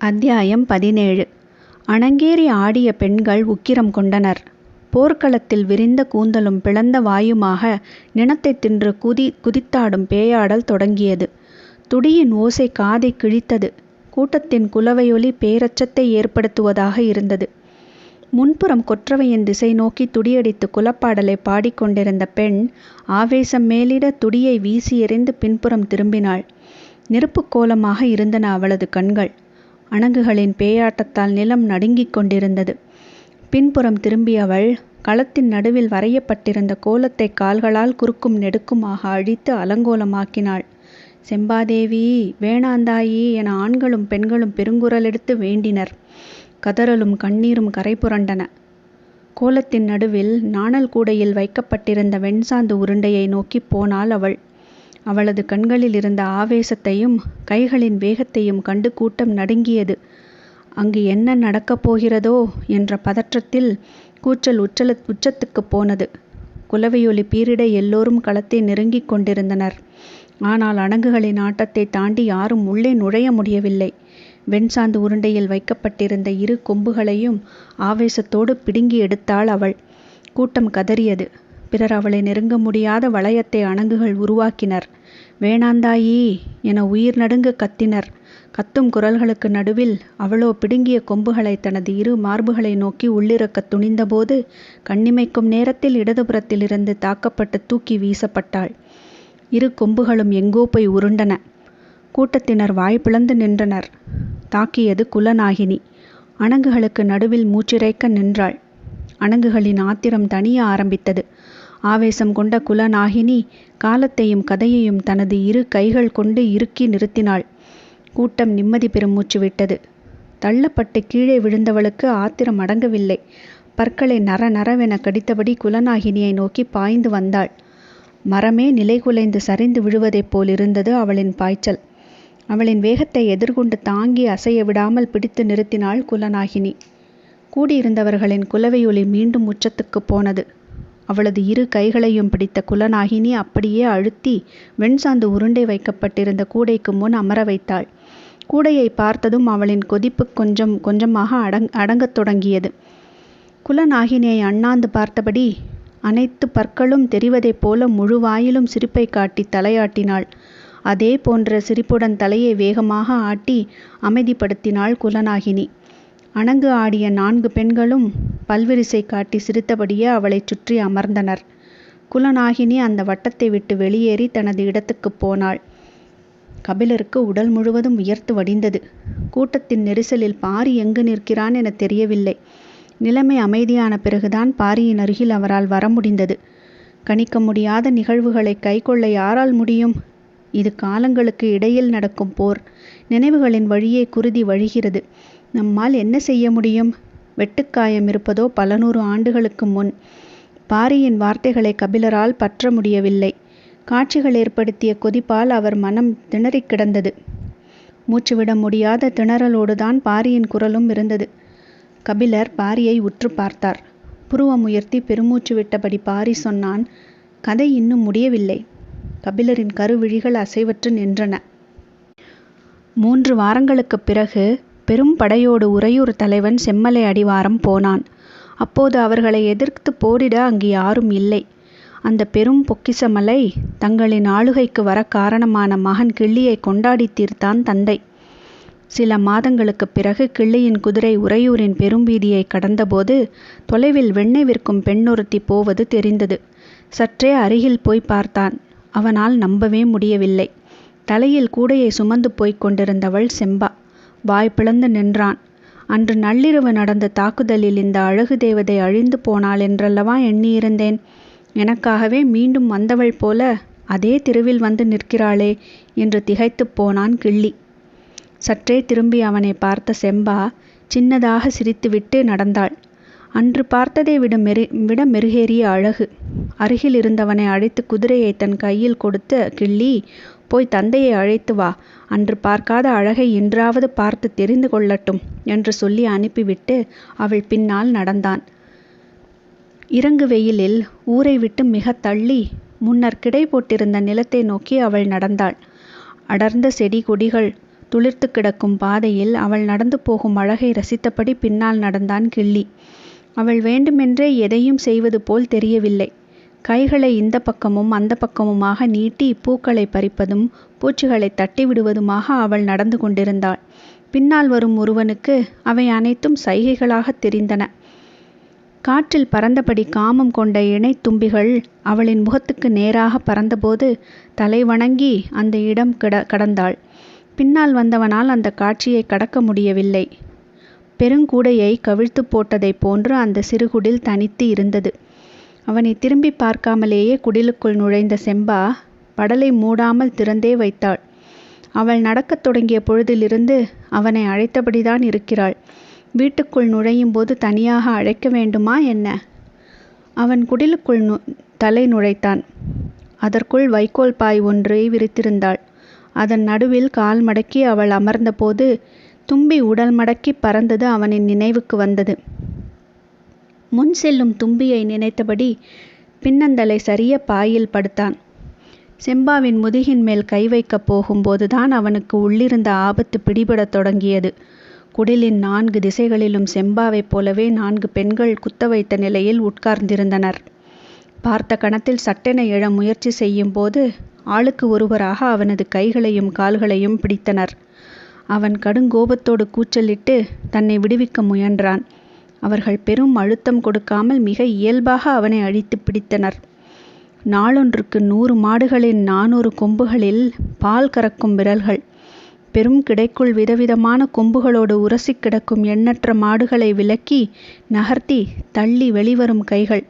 அத்தியாயம் பதினேழு அணங்கேறி ஆடிய பெண்கள் உக்கிரம் கொண்டனர். போர்க்களத்தில் விரிந்த கூந்தலும் பிளந்த வாயுமாக நினத்தை தின்று குதி குதித்தாடும் பேயாடல் தொடங்கியது. துடியின் ஓசை காதைக் கிழித்தது. கூட்டத்தின் குலவையொலி பேரச்சத்தை ஏற்படுத்துவதாக இருந்தது. முன்புறம் கொற்றவையின் திசை நோக்கி துடியடித்து குலப்பாடலை பாடிக்கொண்டிருந்த பெண் ஆவேசம் மேலிட துடியை வீசி எறிந்து பின்புறம் திரும்பினாள். நெருப்புக் கோலமாக இருந்தன அவளது கண்கள். அணங்குகளின் பேயாட்டத்தால் நிலம் நடுங்கிக் கொண்டிருந்தது. பின்புறம் திரும்பிய அவள் களத்தின் நடுவில் வரையப்பட்டிருந்த கோலத்தைக் கால்களால் குறுக்கும் நெடுக்குமாக அழித்து அலங்கோலமாக்கினாள். செம்பாதேவி வேணாந்தாயி என ஆண்களும் பெண்களும் பெருங்குரலெடுத்து வேண்டினர். கதறலும் கண்ணீரும் கரைபுரண்டன. கோலத்தின் நடுவில் நாணல் கூடையில் வைக்கப்பட்டிருந்த வெண்சாந்து உருண்டையை நோக்கிப் போனாள் அவள். அவளது கண்களில் இருந்த ஆவேசத்தையும் கைகளின் வேகத்தையும் கண்டு கூட்டம் நடுங்கியது. அங்கு என்ன நடக்கப் போகிறதோ என்ற பதற்றத்தில் கூச்சல் உச்சத்துக்குப் போனது. குலவையொலி பீரிட எல்லோரும் களத்தை நெருங்கிக் கொண்டிருந்தனர். ஆனால் அணங்குகளின் ஆட்டத்தை தாண்டி யாரும் உள்ளே நுழைய முடியவில்லை. வெண்சாந்து உருண்டையில் வைக்கப்பட்டிருந்த இரு கொம்புகளையும் ஆவேசத்தோடு பிடுங்கி எடுத்தாள் அவள். கூட்டம் கதறியது. பிறர் அவளை நெருங்க முடியாத வளையத்தை அணங்குகள் உருவாக்கினர். வேணாந்தாயி என உயிர் நடுங்க கத்தினர். கத்தும் குரல்களுக்கு நடுவில் அவளோ பிடுங்கிய கொம்புகளை தனது இரு மார்புகளை நோக்கி உள்ளிறக்கத் துணிந்தபோது கண்ணிமைக்கும் நேரத்தில் இடதுபுறத்திலிருந்து தாக்கப்பட்டு தூக்கி வீசப்பட்டாள். இரு கொம்புகளும் எங்கோ போய் உருண்டன. கூட்டத்தினர் வாய் பிளந்து நின்றனர். தாக்கியது குலநாகினி. அணங்குகளுக்கு நடுவில் மூச்சிறைக்க நின்றாள். அணங்குகளின் ஆத்திரம் தனிய ஆரம்பித்தது. ஆவேசம் கொண்ட குலநாகினி காலத்தையும் கதையையும் தனது இரு கைகள் கொண்டு இறுக்கி நிறுத்தினாள். கூட்டம் நிம்மதி பெருமூச்சு விட்டது. தள்ளப்பட்டுக் கீழே விழுந்தவளுக்கு ஆத்திரம் அடங்கவில்லை. பற்களை நர நரவென கடித்தபடி குலநாகினியை நோக்கிப் பாய்ந்து வந்தாள். மரமே நிலைகுலைந்து சரிந்து விழுவதைப் போலிருந்தது அவளின் பாய்ச்சல். அவளின் வேகத்தை எதிர்கொண்டு தாங்கி அசைய விடாமல் பிடித்து நிறுத்தினாள் குலநாகினி. கூடியிருந்தவர்களின் குலவையொலி மீண்டும் உச்சத்துக்குப் போனது. அவளது இரு கைகளையும் பிடித்த குலநாகினி அப்படியே அழுத்தி வெண்சாந்து உருண்டை வைக்கப்பட்டிருந்த கூடைக்கு முன் அமர வைத்தாள். கூடையைப் பார்த்ததும் அவளின் கொதிப்பு கொஞ்சம் கொஞ்சமாக அடங் அடங்கத் தொடங்கியது. குலநாகினியை அண்ணாந்து பார்த்தபடி அனைத்து பற்களும் தெரிவதைப் போல முழு வாயிலும் சிரிப்பை காட்டித் தலையாட்டினாள். அதே போன்ற சிரிப்புடன் தலையை வேகமாக ஆட்டி அமைதிப்படுத்தினாள் குலநாகினி. அணங்கு ஆடிய நான்கு பெண்களும் பல்விரிசை காட்டி சிரித்தபடியே அவளைச் சுற்றி அமர்ந்தனர். குலநாகினி அந்த வட்டத்தை விட்டு வெளியேறி தனது இடத்துக்குப் போனாள். கபிலருக்கு உடல் முழுவதும் உயர்த்து வடிந்தது. கூட்டத்தின் நெரிசலில் பாரி எங்கு நிற்கிறான் என தெரியவில்லை. நிலைமை அமைதியான பிறகுதான் பாரியின் அருகில் அவரால் வர முடிந்தது. கணிக்க முடியாத நிகழ்வுகளை கைக்கொள்ள யாரால் முடியும்? இது காலங்களுக்கு இடையில் நடக்கும் போர். நினைவுகளின் வழியே குருதி வழிகிறது. நம்மால் என்ன செய்ய முடியும்? வெட்டுக்காயம் இருப்பதோ பல நூறு ஆண்டுகளுக்கு முன். பாரியின் வார்த்தைகளை கபிலரால் பற்ற முடியவில்லை. காட்சிகள் ஏற்படுத்திய கொதிப்பால் அவர் மனம் திணறிக் கிடந்தது. மூச்சுவிட முடியாத திணறலோடுதான் பாரியின் குரலும் இருந்தது. கபிலர் பாரியை உற்றுப் பார்த்தார். புருவம் உயர்த்தி பெருமூச்சு விட்டபடி பாரி சொன்னான் கதை இன்னும் முடியவில்லை. கபிலரின் கருவிழிகள் அசைவற்று நின்றன. மூன்று வாரங்களுக்குப் பிறகு பெரும் படையோடு உறையூர் தலைவன் செம்மலை அடிவாரம் போனான். அப்போது அவர்களை எதிர்த்துப் போரிட அங்கு யாரும் இல்லை. அந்தப் பெரும் பொக்கிசமலை தங்களின் ஆளுகைக்கு வரக் காரணமான மகன் கிள்ளியை கொண்டாடித் தீர்த்தான் தந்தை. சில மாதங்களுக்குப் பிறகு கிள்ளியின் குதிரை உறையூரின் பெரும்பீதியைக் கடந்தபோது தொலைவில் வெண்ணெய் விற்கும் பெண்ணொருத்தி போவது தெரிந்தது. சற்றே அருகில் போய் பார்த்தான். அவனால் நம்பவே முடியவில்லை. தலையில் கூடையை சுமந்து போய்க் கொண்டிருந்தவள் செம்பா. வாய் பிளந்து நின்றான். அன்று நள்ளிரவு நடந்த தாக்குதலில் இந்த அழகு தேவதை அழிந்து போனாள் என்றல்லவா எண்ணியிருந்தேன். எனக்காகவே மீண்டும் வந்தவள் போல அதே தெருவில் வந்து நிற்கிறாளே என்று திகைத்துப் போனான் கிள்ளி. சற்றே திரும்பி அவனை பார்த்த செம்பா சின்னதாக சிரித்துவிட்டு நடந்தாள். அன்று பார்த்ததை விட மெரு விட மெருகேறிய அழகு. அருகில் இருந்தவனை அழைத்து குதிரையை தன் கையில் கொடுத்த கிள்ளி போய் தந்தையை அழைத்து வா. அன்று பார்க்காத அழகை இன்றாவது பார்த்து தெரிந்து கொள்ளட்டும் என்று சொல்லி அனுப்பிவிட்டு அவள் பின்னால் நடந்தான். இறங்கு வெயிலில் ஊரை விட்டு மிகத் தள்ளி முன்னர் கிடை போட்டிருந்த நிலத்தை நோக்கி அவள் நடந்தாள். அடர்ந்த செடி கொடிகள் துளிர்த்து கிடக்கும் பாதையில் அவள் நடந்து போகும் அழகை ரசித்தபடி பின்னால் நடந்தான் கிள்ளி அவள் வேண்டுமென்றே எதையும் செய்வது போல் தெரியவில்லை. கைகளை இந்த பக்கமும் அந்த பக்கமுமாக நீட்டி பூக்களை பறிப்பதும் பூச்சிகளை தட்டி விடுவதுமாக அவள் நடந்து கொண்டிருந்தாள். பின்னால் வரும் ஒருவனுக்கு அவை அனைத்தும் சைகைகளாக தெரிந்தன. காற்றில் பறந்தபடி காமம் கொண்ட இணை தும்பிகள் அவளின் முகத்துக்கு நேராக பறந்தபோது தலை வணங்கி அந்த இடம் கிட கடந்தாள். பின்னால் வந்தவனால் அந்த காட்சியை கடக்க முடியவில்லை. பெருங்கூடையை கவிழ்த்து போட்டதைப் போன்று அந்த சிறுகுடில் தனித்து இருந்தது. அவனை திரும்பி பார்க்காமலேயே குடிலுக்குள் நுழைந்த செம்பா படலை மூடாமல் திறந்தே வைத்தாள். அவள் நடக்கத் தொடங்கிய பொழுதிலிருந்து அவனை அழைத்தபடிதான் இருக்கிறாள். வீட்டுக்குள் நுழையும் போது தனியாக அழைக்க வேண்டுமா என்ன? அவன் குடிலுக்குள் நு தலை நுழைத்தான். அதற்குள் வைக்கோல் பாய் ஒன்றை விரித்திருந்தாள். அதன் நடுவில் கால் மடக்கி அவள் அமர்ந்தபோது தும்பி உடல் மடக்கி பறந்தது அவனின் நினைவுக்கு வந்தது. முன் செல்லும் தும்பியை நினைத்தபடி பின்னந்தலை சரிய பாயில் படுத்தான். செம்பாவின் முதுகின் மேல் கை வைக்கப் போகும்போதுதான் அவனுக்கு உள்ளிருந்த ஆபத்து பிடிபடத் தொடங்கியது. குடிலின் நான்கு திசைகளிலும் செம்பாவைப் போலவே நான்கு பெண்கள் குத்த வைத்த நிலையில் உட்கார்ந்திருந்தனர். பார்த்த கணத்தில் சட்டென எழ முயற்சி செய்யும் போது ஆளுக்கு ஒருவராக அவனது கைகளையும் கால்களையும் பிடித்தனர். அவன் கடுங்கோபத்தோடு கூச்சலிட்டு தன்னை விடுவிக்க முயன்றான். அவர்கள் பெரும் அழுத்தம் கொடுக்காமல் மிக இயல்பாக அவனை அழித்து பிடித்தனர். நாளொன்றுக்கு நூறு மாடுகளின் நானூறு கொம்புகளில் பால் கறக்கும் விரல்கள் பெரும் கிடைக்குள் விதவிதமான கொம்புகளோடு உரசி கிடக்கும் எண்ணற்ற மாடுகளை விலக்கி நகர்த்தி தள்ளி வெளிவரும் கைகள்.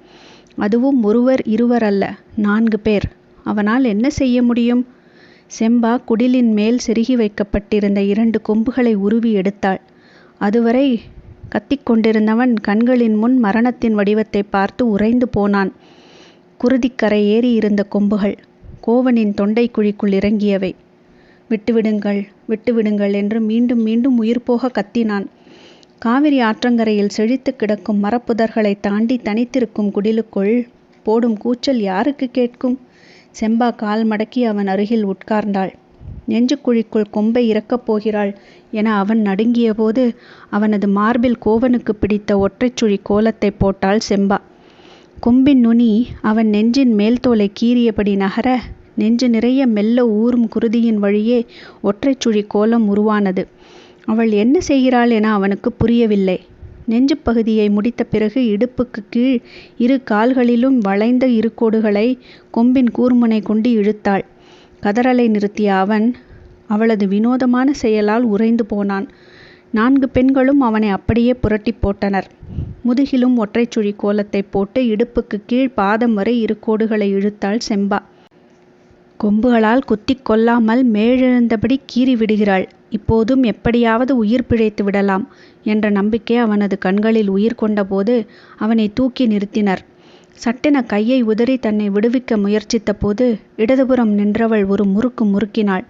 அதுவும் ஒருவர் இருவர் அல்ல நான்கு பேர். அவனால் என்ன செய்ய முடியும்? செம்பா குடிலின் மேல் செருகி வைக்கப்பட்டிருந்த இரண்டு கொம்புகளை உருவி எடுத்தாள். அதுவரை கத்திக்கொண்டிருந்தவன் கண்களின் முன் மரணத்தின் வடிவத்தை பார்த்து உறைந்து போனான். குருதிக்கரை ஏறி இருந்த கொம்புகள் கோவனின் தொண்டை குழிக்குள் இறங்கியவை. விட்டுவிடுங்கள் விட்டுவிடுங்கள் என்று மீண்டும் மீண்டும் உயிர் போக கத்தினான். காவிரி ஆற்றங்கரையில் செழித்து கிடக்கும் மரப்புதர்களை தாண்டி தனித்திருக்கும் குடிலுக்குள் போடும் கூச்சல் யாருக்கு கேட்கும்? செம்பா கால் மடக்கி அவன் அருகில் உட்கார்ந்தாள். நெஞ்சுக்குழிக்குள் கொம்பை இறக்கப் போகிறாள் என அவன் நடுங்கியபோது அவனது மார்பில் கோவனுக்கு பிடித்த ஒற்றைச்சுழி கோலத்தை போட்டாள் செம்பா. கொம்பின் நுனி அவன் நெஞ்சின் மேல் தோலை கீறியபடி நகர நெஞ்சு நிறைய மெல்ல ஊறும் குருதியின் வழியே ஒற்றைச்சுழி கோலம் உருவானது. அவள் என்ன செய்கிறாள் என அவனுக்கு புரியவில்லை. நெஞ்சு பகுதியை முடித்த பிறகு இடுப்புக்கு கீழ் இரு கால்களிலும் வளைந்த இரு கோடுகளை கொம்பின் கூர்முனை கொண்டு இழுத்தாள். கதறலை நிறுத்திய அவன் அவளது வினோதமான செயலால் உறைந்து போனான். நான்கு பெண்களும் அவனை அப்படியே புரட்டி போட்டனர். முதுகிலும் ஒற்றைச்சுழி கோலத்தை போட்டு இடுப்புக்கு கீழ் பாதம் வரை இரு கோடுகளை இழுத்தாள் செம்பா. கொம்புகளால் குத்திக் கொல்லாமல் மேலெழுந்தபடி கீறி விடுகிறாள். இப்போதும் எப்படியாவது உயிர் பிழைத்து விடலாம் என்ற நம்பிக்கை அவனது கண்களில் உயிர் கொண்டபோது அவனை தூக்கி நிறுத்தினர். சட்டென கையை உதறி தன்னை விடுவிக்க முயற்சித்த போது இடதுபுறம் நின்றவள் ஒரு முறுக்கு முறுக்கினாள்.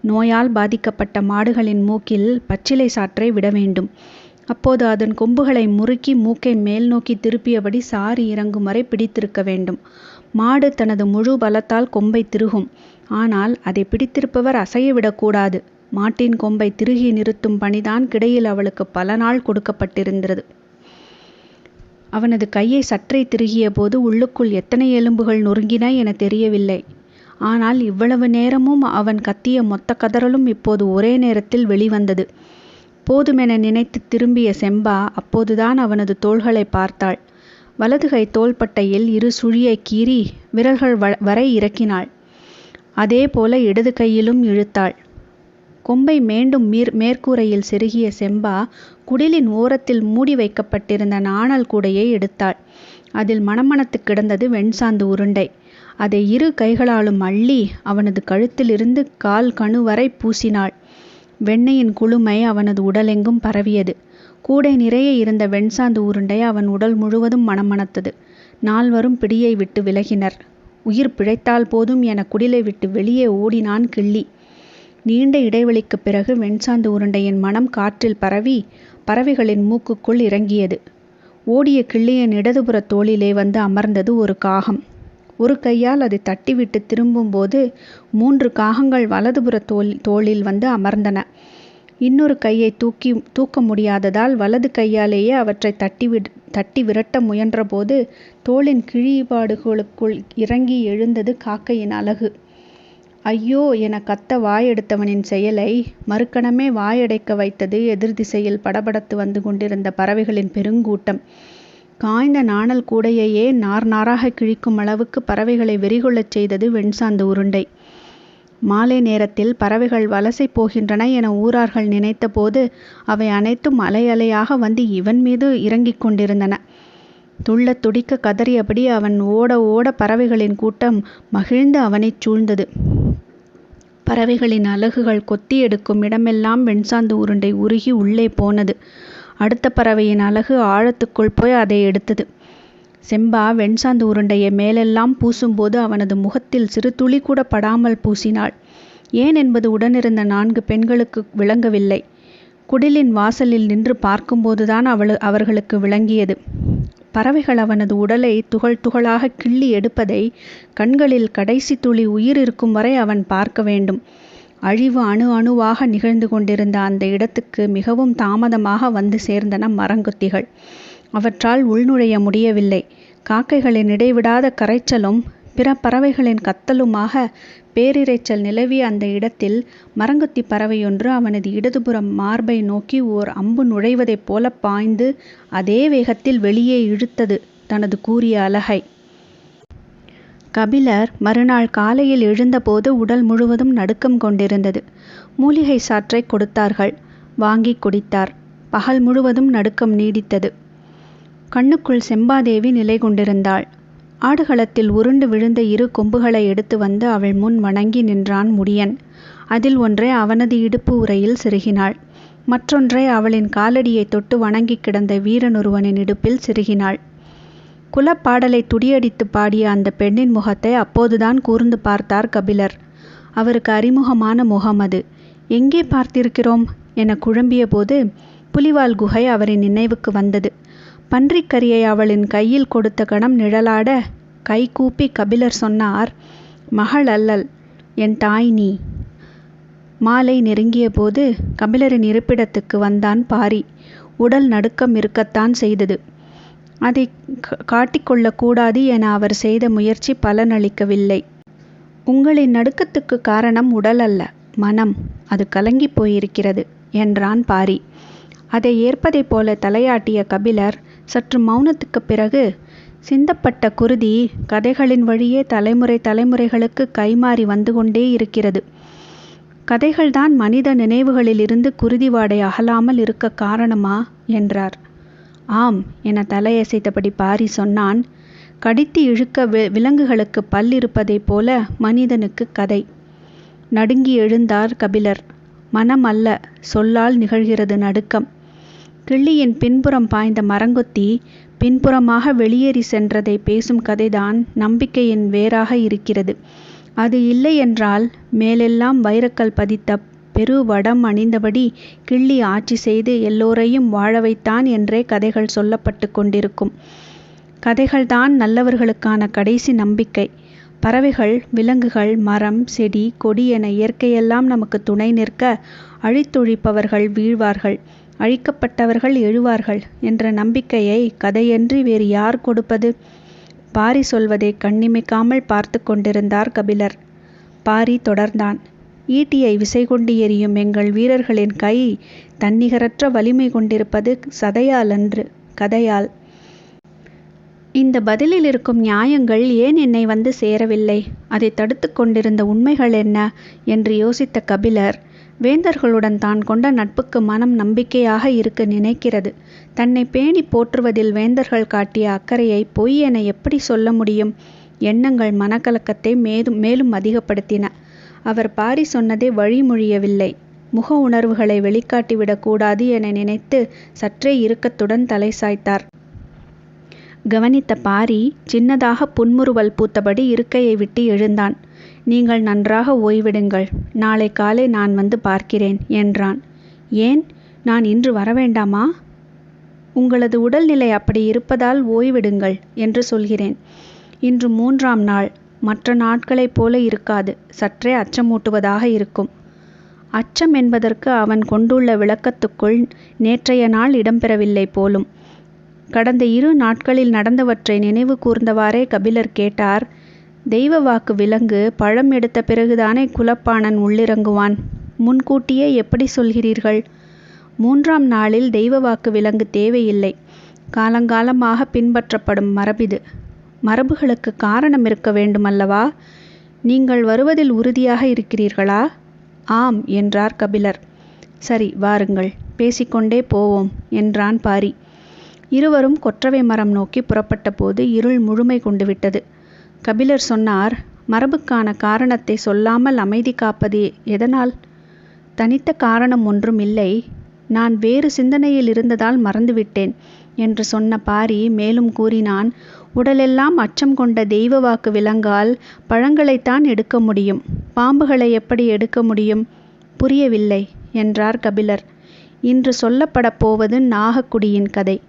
நோயால் பாதிக்கப்பட்ட மாடுகளின் மூக்கில் பச்சிலை சாற்றை விட வேண்டும். அப்போது அதன் கொம்புகளை முறுக்கி மூக்கை மேல் நோக்கி திருப்பியபடி சாரி இறங்கும் வரை பிடித்திருக்க வேண்டும். மாடு தனது முழு பலத்தால் கொம்பை திருகும். ஆனால் அதை பிடித்திருப்பவர் அசையவிடக்கூடாது மாட்டின் கொம்பை திருகி நிறுத்தும் பணிதான் கிடையில் அவளுக்கு பல நாள் கொடுக்கப்பட்டிருந்தது. அவனது கையை சற்றே திருகிய போது உள்ளுக்குள் எத்தனை எலும்புகள் நொறுங்கின என தெரியவில்லை. ஆனால் இவ்வளவு நேரமும் அவன் கத்திய மொத்த கதறலும் இப்போது ஒரே நேரத்தில் வெளிவந்தது. போதுமென நினைத்து திரும்பிய செம்பா அப்போதுதான் அவனது தோள்களை பார்த்தாள். வலதுகை தோள்பட்டையில் இரு சுழியை கீறி விரல்கள் வரை இறக்கினாள். அதே போல இடது கையிலும் இழுத்தாள். கொம்பை மீண்டும் மீர் மேற்கூரையில் செருகிய செம்பா குடிலின் ஓரத்தில் மூடி வைக்கப்பட்டிருந்த நாணல் கூடையை எடுத்தாள். அதில் மணமணத்து கிடந்தது வெண்சாந்து உருண்டை. அதை இரு கைகளாலும் அள்ளி அவனது கழுத்திலிருந்து கால் கணு வரை பூசினாள். வெண்ணையின் குளுமை அவனது உடலெங்கும் பரவியது. கூடை நிறைய இருந்த வெண்சாந்து உருண்டை அவன் உடல் முழுவதும் மணமணத்தது நால்வரும் பிடியை விட்டு விலகினர். உயிர் பிழைத்தால் போதும் என குடிலை விட்டு வெளியே ஓடினான் கிள்ளி. நீண்ட இடைவெளிக்குப் பிறகு வெண்சாந்து உருண்டையின் மனம் காற்றில் பரவி பறவைகளின் மூக்குக்குள் இறங்கியது. ஓடிய கிள்ளியின் இடதுபுற தோளிலே வந்து அமர்ந்தது ஒரு காகம். ஒரு கையால் அதை தட்டிவிட்டு திரும்பும்போது மூன்று காகங்கள் வலதுபுற தோல் தோளில் வந்து அமர்ந்தன. இன்னொரு கையை தூக்கி தூக்க முடியாததால் வலது கையாலேயே அவற்றை தட்டி தட்டி விரட்ட முயன்றபோது தோளின் கிழிபாடுகளுக்குள் இறங்கி எழுந்தது காக்கையின் அழகு. ஐயோ என கத்த வாயெடுத்தவனின் செயலை மறுக்கணமே வாயடைக்க வைத்தது எதிர் திசையில் படபடத்து வந்து கொண்டிருந்த பறவைகளின் பெருங்கூட்டம். காய்ந்த நாணல் கூடையையே நார் நாராக கிழிக்கும் அளவுக்கு பறவைகளை வெறிகொள்ளச் செய்தது வெண்சாந்து உருண்டை. மாலை நேரத்தில் பறவைகள் வலசை போகின்றன என ஊரார்கள் நினைத்தபோது அவை அனைத்தும் அலை அலையாக வந்து இவன் மீது இறங்கிக் கொண்டிருந்தன. துள்ள துடிக்க கதறியபடி அவன் ஓட ஓட பறவைகளின் கூட்டம் மகிழ்ந்து அவனைச் சூழ்ந்தது. பறவைகளின் அலகுகள் கொத்தி எடுக்கும் இடமெல்லாம் வெண்சாந்து உருண்டை உருகி உள்ளே போனது. அடுத்த பறவையின் அலகு ஆழத்துக்குள் போய் அதை எடுத்தது. செம்பா வெண்சாந்து உருண்டையை மேலெல்லாம் பூசும்போது அவனது முகத்தில் சிறு துளி கூட படாமல் பூசினாள். ஏன் என்பது உடனிருந்த நான்கு பெண்களுக்கு விளங்கவில்லை. குடிலின் வாசலில் நின்று பார்க்கும்போதுதான் அவள் அவர்களுக்கு விளங்கியது. பறவைகள் அவனது உடலை துகள் துகளாக கிள்ளி எடுப்பதை கண்களில் கடைசி துளி உயிர் இருக்கும் வரை அவன் பார்க்க வேண்டும். அழிவு அணு அணுவாக நிகழ்ந்து கொண்டிருந்த அந்த இடத்துக்கு மிகவும் தாமதமாக வந்து சேர்ந்தன மரங்கொத்திகள். அவற்றால் உள்நுழைய முடியவில்லை. காக்கைகளின் இடைவிடாத கரைச்சலும் பிற பறவைகளின் கத்தலுமாக பேரிரைச்சல் நிலவிய அந்த இடத்தில் மரங்கொத்தி பறவையொன்று அவனது இடதுபுறம் மார்பை நோக்கி ஓர் அம்பு நுழைவதைப் போல பாய்ந்து அதே வேகத்தில் வெளியே இழுத்தது தனது கூரிய அலகை கபிலர் மறுநாள் காலையில் எழுந்தபோது உடல் முழுவதும் நடுக்கம் கொண்டிருந்தது. மூலிகை சாற்றை கொடுத்தார்கள். வாங்கி குடித்தார். பகல் முழுவதும் நடுக்கம் நீடித்தது. கண்ணுக்குள் செம்பாதேவி நிலை கொண்டிருந்தாள். ஆடுகளத்தில் உருண்டு விழுந்த இரு கொம்புகளை எடுத்து வந்து அவள் முன் வணங்கி நின்றான் முடியன். அதில் ஒன்றை அவனது இடுப்பு உரையில் செருகினாள் மற்றொன்றை அவளின் காலடியை தொட்டு வணங்கி கிடந்த வீரனொருவனின் இடுப்பில் செருகினாள் குலப்பாடலை துடியடித்து பாடிய அந்த பெண்ணின் முகத்தை அப்போதுதான் கூர்ந்து பார்த்தார் கபிலர். அவருக்கு அறிமுகமான முகம் அது. எங்கே பார்த்திருக்கிறோம்? என குழம்பிய போது புலிவால் குகை அவரின் நினைவுக்கு வந்தது. பன்றிக்கரியை அவளின் கையில் கொடுத்த கணம் நிழலாட கை கூப்பி கபிலர் சொன்னார் மகள் அல்லல் என் தாய் நீ. மாலை நெருங்கிய போது கபிலரின் இருப்பிடத்துக்கு வந்தான் பாரி. உடல் நடுக்கம் இருக்கத்தான் செய்தது. அதை காட்டிக்கொள்ளக்கூடாது என அவர் செய்த முயற்சி பலனளிக்கவில்லை. உங்களின் நடுக்கத்துக்கு காரணம் உடல் அல்ல மனம். அது கலங்கி போயிருக்கிறது என்றான் பாரி. அதை ஏற்பதைப் போல தலையாட்டிய கபிலர் சற்று மௌனத்துக்குப் பிறகு சிந்தப்பட்ட குருதி கதைகளின் வழியே தலைமுறை தலைமுறைகளுக்கு கைமாறி வந்து கொண்டே இருக்கிறது. கதைகள்தான் மனித நினைவுகளிலிருந்து குருதி வாடை அகலாமல் இருக்க காரணமா என்றார். ஆம் என தலையசைத்தபடி பாரி சொன்னான். கடித்து இழுக்க வி விலங்குகளுக்கு பல் இருப்பதைப் போல மனிதனுக்கு கதை. நடுங்கி எழுந்தார் கபிலர். மனம் அல்ல சொல்லால் நிகழ்கிறது நடுக்கம். கிள்ளியின் பின்புறம் பாய்ந்த மரங்கொத்தி பின்புறமாக வெளியேறி சென்றதை பேசும் கதைதான் நம்பிக்கையின் வேறாக இருக்கிறது. அது இல்லை என்றால் மேலெல்லாம் வைரக்கல் பதித்த பெரு வடம் அணிந்தபடி கிள்ளி ஆட்சி செய்து எல்லோரையும் வாழ வைத்தான் என்றே கதைகள் சொல்லப்பட்டு கொண்டிருக்கும். கதைகள்தான் நல்லவர்களுக்கான கடைசி நம்பிக்கை. பறவைகள் விலங்குகள் மரம் செடி கொடி என இயற்கையெல்லாம் நமக்கு துணை நிற்க அழித்தொழிப்பவர்கள் வீழ்வார்கள். அழிக்கப்பட்டவர்கள் எழுவார்கள் என்ற நம்பிக்கையை கதையன்றி வேறு யார் கொடுப்பது? பாரி சொல்வதை கண்ணிமைக்காமல் பார்த்து கொண்டிருந்தார் கபிலர். பாரி தொடர்ந்தான். ஈட்டியை விசை கொண்டு எரியும் எங்கள் வீரர்களின் கை தன்னிகரற்ற வலிமை கொண்டிருப்பது சதையால் அன்று. கதையால். இந்த பதிலில் இருக்கும் நியாயங்கள் ஏன் என்னை வந்து சேரவில்லை? அதை தடுத்து கொண்டிருந்த உண்மைகள் என்ன? என்று யோசித்த கபிலர் வேந்தர்களுடன் தான் கொண்ட நட்புக்கு மனம் நம்பிக்கையாக இருக்க நினைக்கிறது. தன்னை பேணி போற்றுவதில் வேந்தர்கள் காட்டிய அக்கறையை பொய் என எப்படி சொல்ல முடியும்? எண்ணங்கள் மனக்கலக்கத்தை மேலும் மேலும் அதிகப்படுத்தின. அவர் பாரி சொன்னதே வழிமொழியவில்லை முக உணர்வுகளை வெளிக்காட்டிவிடக்கூடாது என நினைத்து சற்றே இறுக்கத்துடன் தலை சாய்த்தார். கவனித்த பாரி சின்னதாக புன்முறுவல் பூத்தபடி இருக்கையை விட்டு எழுந்தான். நீங்கள் நன்றாக ஓய்விடுங்கள். நாளை காலை நான் வந்து பார்க்கிறேன் என்றான். ஏன்? நான் இன்று வரவேண்டாமா? உங்களது உடல்நிலை அப்படி இருப்பதால் ஓய்விடுங்கள் என்று சொல்கிறேன். இன்று மூன்றாம் நாள். மற்ற நாட்களைப் போல இருக்காது. சற்றே அச்சமூட்டுவதாக இருக்கும். அச்சம் என்பதற்கு அவன் கொண்டுள்ள விளக்கத்துக்குள் நேற்றைய நாள் இடம்பெறவில்லை போலும். கடந்த இரு நாட்களில் நடந்தவற்றை நினைவு கூர்ந்தவாறே கபிலர் கேட்டார் தெய்வ வாக்கு விலங்கு பழம் எடுத்த பிறகுதானே குலப்பாணன் உள்ளிறங்குவான்? முன்கூட்டியே எப்படி சொல்கிறீர்கள்? மூன்றாம் நாளில் தெய்வ வாக்கு விலங்கு தேவையில்லை. காலங்காலமாக பின்பற்றப்படும் மரபிது. மரபுகளுக்கு காரணம் இருக்க வேண்டுமல்லவா? நீங்கள் வருவதில் உறுதியாக இருக்கிறீர்களா? ஆம் என்றார் கபிலர். சரி வாருங்கள் பேசிக்கொண்டே போவோம் என்றான் பாரி. இருவரும் கொற்றவை மரம் நோக்கி புறப்பட்ட போது இருள் முழுமை கொண்டு விட்டது கபிலர் சொன்னார் மரபுக்கான காரணத்தை சொல்லாமல் அமைதி காப்பது எதனால்? தனித்த காரணம் ஒன்றும் இல்லை. நான் வேறு சிந்தனையில் இருந்ததால் மறந்துவிட்டேன் என்று சொன்ன பாரி மேலும் கூறினான் உடலெல்லாம் அச்சம் கொண்ட தெய்வ வாக்கு விலங்கால் பழங்களைத்தான் எடுக்க முடியும். பாம்புகளை எப்படி எடுக்க முடியும்? புரியவில்லை என்றார் கபிலர். இன்று சொல்லப்படப் போவது நாகக்குடியின் கதை.